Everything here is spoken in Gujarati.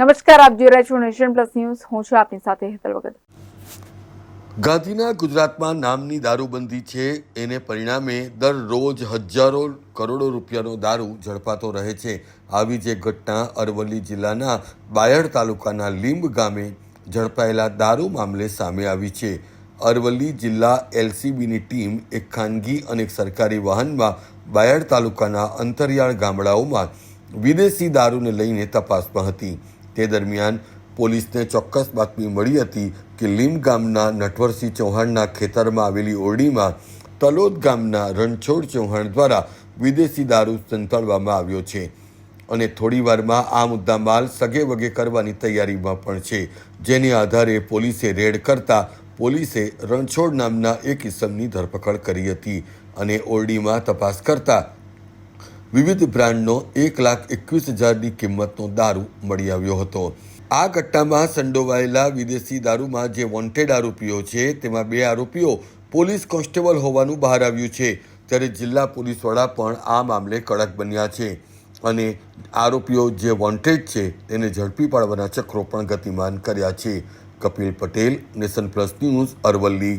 નમસ્કાર, આપ જોઈ રહ્યા છો નેશન પ્લસ ન્યૂઝ. હું છું આપની સાથે હેતલ વગર ગાંધીના ગુજરાતમાં નામની દારૂબંધી છે. એને પરિણામે દરરોજ હજારો કરોડો રૂપિયાનો દારૂ ઝડપાતો રહે છે. આવી જે ઘટના અરવલ્લી જિલ્લાના બાયડ તાલુકાના લીંબ ગામે ઝડપાયેલા દારૂ મામલે સામે આવી છે. અરવલ્લી જિલ્લા એલસીબીની ટીમ એક ખાનગી અને સરકારી વાહનમાં બાયડ તાલુકાના અંતરિયાળ ગામડાઓમાં વિદેશી દારૂને લઈને તપાસમાં હતી. તે દરમિયાન પોલીસને ચોક્કસ બાતમી મળી હતી કે લીમ ગામના નટવરસિંહ ચૌહાણના ખેતરમાં આવેલી ઓરડીમાં તલોદ ગામના રણછોડ ચૌહાણ દ્વારા વિદેશી દારૂ સંતાડવામાં આવ્યો છે અને થોડીવારમાં આ મુદ્દા માલ સગે વગે કરવાની તૈયારીમાં પણ છે. જેને આધારે પોલીસે રેડ કરતા પોલીસે રણછોડ નામના એક ઇસમની ધરપકડ કરી હતી અને ઓરડીમાં તપાસ કરતા વિવિધ બ્રાન્ડનો એક લાખ એકવીસ હજારની કિંમતનો દારૂ મળી આવ્યો હતો. આ ઘટનામાં સંડોવાયેલા વિદેશી દારૂમાં જે વોન્ટેડ આરોપીઓ છે, તેમાં બે આરોપીઓ પોલીસ કોન્સ્ટેબલ હોવાનું બહાર આવ્યું છે. ત્યારે જિલ્લા પોલીસ વડા પણ આ મામલે કડક બન્યા છે અને આરોપીઓ જે વોન્ટેડ છે, તેને ઝડપી પાડવાના ચક્રો પણ ગતિમાન કર્યા છે. Kapil Patel, nation plus news, Aravalli.